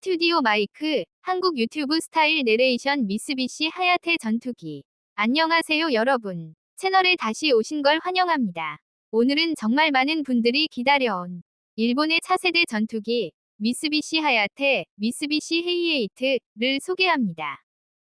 스튜디오 마이크, 한국 유튜브 스타일 내레이션 미쓰비시 하야테 전투기. 안녕하세요 여러분. 채널에 다시 오신 걸 환영합니다. 오늘은 정말 많은 분들이 기다려온 일본의 차세대 전투기 미쓰비시 하야테, 미쓰비시 헤이에이트를 소개합니다.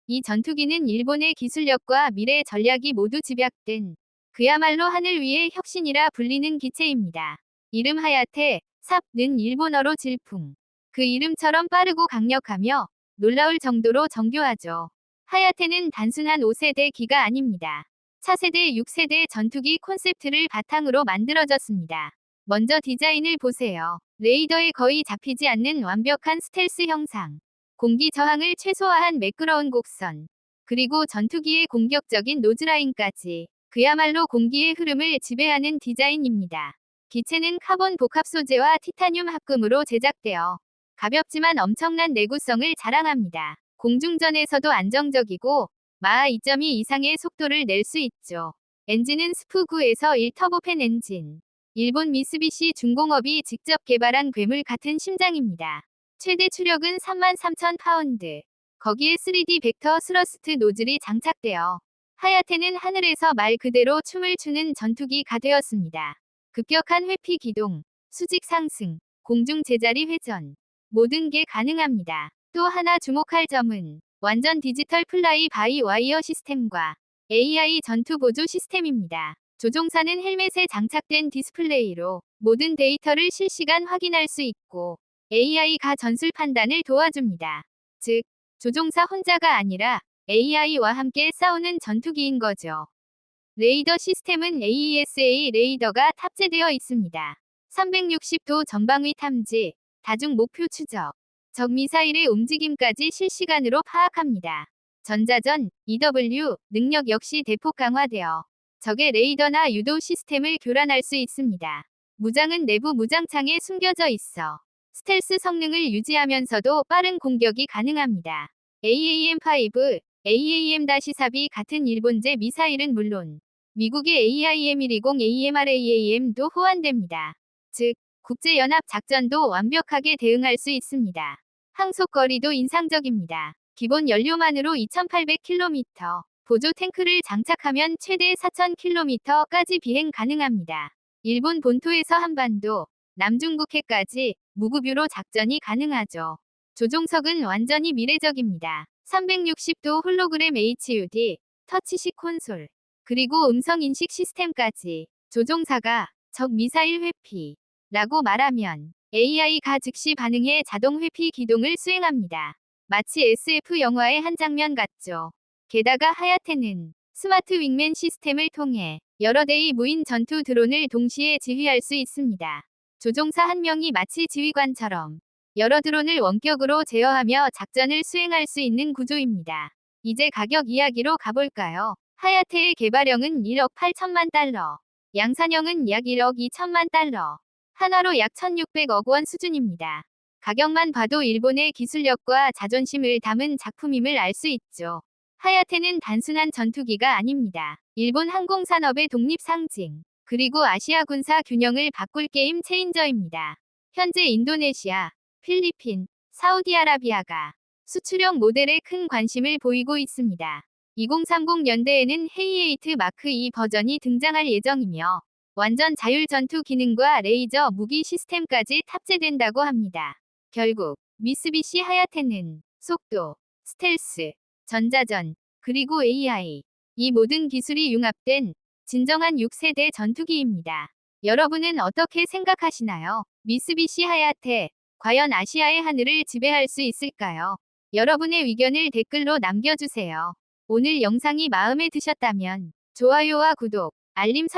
이 전투기는 일본의 기술력과 미래 전략이 모두 집약된 그야말로 하늘 위의 혁신이라 불리는 기체입니다. 이름 하야테, 삽는 일본어로 질풍. 그 이름처럼 빠르고 강력하며 놀라울 정도로 정교하죠. 하야테는 단순한 5세대 기가 아닙니다. 차세대 6세대 전투기 콘셉트를 바탕으로 만들어졌습니다. 먼저 디자인을 보세요. 레이더에 거의 잡히지 않는 완벽한 스텔스 형상. 공기 저항을 최소화한 매끄러운 곡선. 그리고 전투기의 공격적인 노즈라인까지. 그야말로 공기의 흐름을 지배하는 디자인입니다. 기체는 카본 복합 소재와 티타늄 합금으로 제작되어 가볍지만 엄청난 내구성을 자랑합니다. 공중전에서도 안정적이고 마하 2.2 이상의 속도를 낼 수 있죠. 엔진은 스프9에서 1터보팬 엔진. 일본 미쓰비시 중공업이 직접 개발한 괴물 같은 심장입니다. 최대 추력은 33,000 파운드. 거기에 3D 벡터 스러스트 노즐이 장착되어 하야테는 하늘에서 말 그대로 춤을 추는 전투기가 되었습니다. 급격한 회피 기동, 수직 상승, 공중 제자리 회전, 모든 게 가능합니다. 또 하나 주목할 점은 완전 디지털 플라이 바이 와이어 시스템과 AI 전투 보조 시스템입니다. 조종사는 헬멧에 장착된 디스플레이로 모든 데이터를 실시간 확인할 수 있고 AI가 전술 판단을 도와줍니다. 즉, 조종사 혼자가 아니라 AI와 함께 싸우는 전투기인 거죠. 레이더 시스템은 AESA 레이더가 탑재되어 있습니다. 360도 전방위 탐지, 다중 목표 추적, 적 미사일의 움직임까지 실시간으로 파악합니다. 전자전, EW, 능력 역시 대폭 강화되어 적의 레이더나 유도 시스템을 교란할 수 있습니다. 무장은 내부 무장창에 숨겨져 있어 스텔스 성능을 유지하면서도 빠른 공격이 가능합니다. AAM-5, AAM-4B 같은 일본제 미사일은 물론 미국의 AIM-120 AMRAAM도 호환됩니다. 즉, 국제연합 작전도 완벽하게 대응할 수 있습니다. 항속거리도 인상적입니다. 기본 연료만으로 2800km, 보조 탱크를 장착하면 최대 4000km까지 비행 가능합니다. 일본 본토에서 한반도, 남중국해까지 무급유로 작전이 가능하죠. 조종석은 완전히 미래적입니다. 360도 홀로그램 HUD, 터치식 콘솔, 그리고 음성인식 시스템까지 조종사가 적 미사일 회피 라고 말하면 AI가 즉시 반응해 자동 회피 기동을 수행합니다. 마치 SF 영화의 한 장면 같죠. 게다가 하야테는 스마트 윙맨 시스템을 통해 여러 대의 무인 전투 드론을 동시에 지휘할 수 있습니다. 조종사 한 명이 마치 지휘관처럼 여러 드론을 원격으로 제어하며 작전을 수행할 수 있는 구조입니다. 이제 가격 이야기로 가볼까요? 하야테의 개발형은 1억 8천만 달러, 양산형은 약 1억 2천만 달러, 하나로 약 1600억 원 수준입니다. 가격만 봐도 일본의 기술력과 자존심을 담은 작품임을 알 수 있죠. 하야테는 단순한 전투기가 아닙니다. 일본 항공산업의 독립 상징, 그리고 아시아 군사 균형을 바꿀 게임 체인저입니다. 현재 인도네시아, 필리핀, 사우디아라비아가 수출형 모델에 큰 관심을 보이고 있습니다. 2030 년대에는 헤이에이트 마크 2 버전이 등장할 예정이며 완전 자율 전투 기능과 레이저 무기 시스템까지 탑재된다고 합니다. 결국 미쓰비시 하야테는 속도, 스텔스, 전자전, 그리고 AI 이 모든 기술이 융합된 진정한 6세대 전투기입니다. 여러분은 어떻게 생각하시나요? 미쓰비시 하야테 과연 아시아의 하늘을 지배할 수 있을까요? 여러분의 의견을 댓글로 남겨주세요. 오늘 영상이 마음에 드셨다면 좋아요와 구독, 알림 설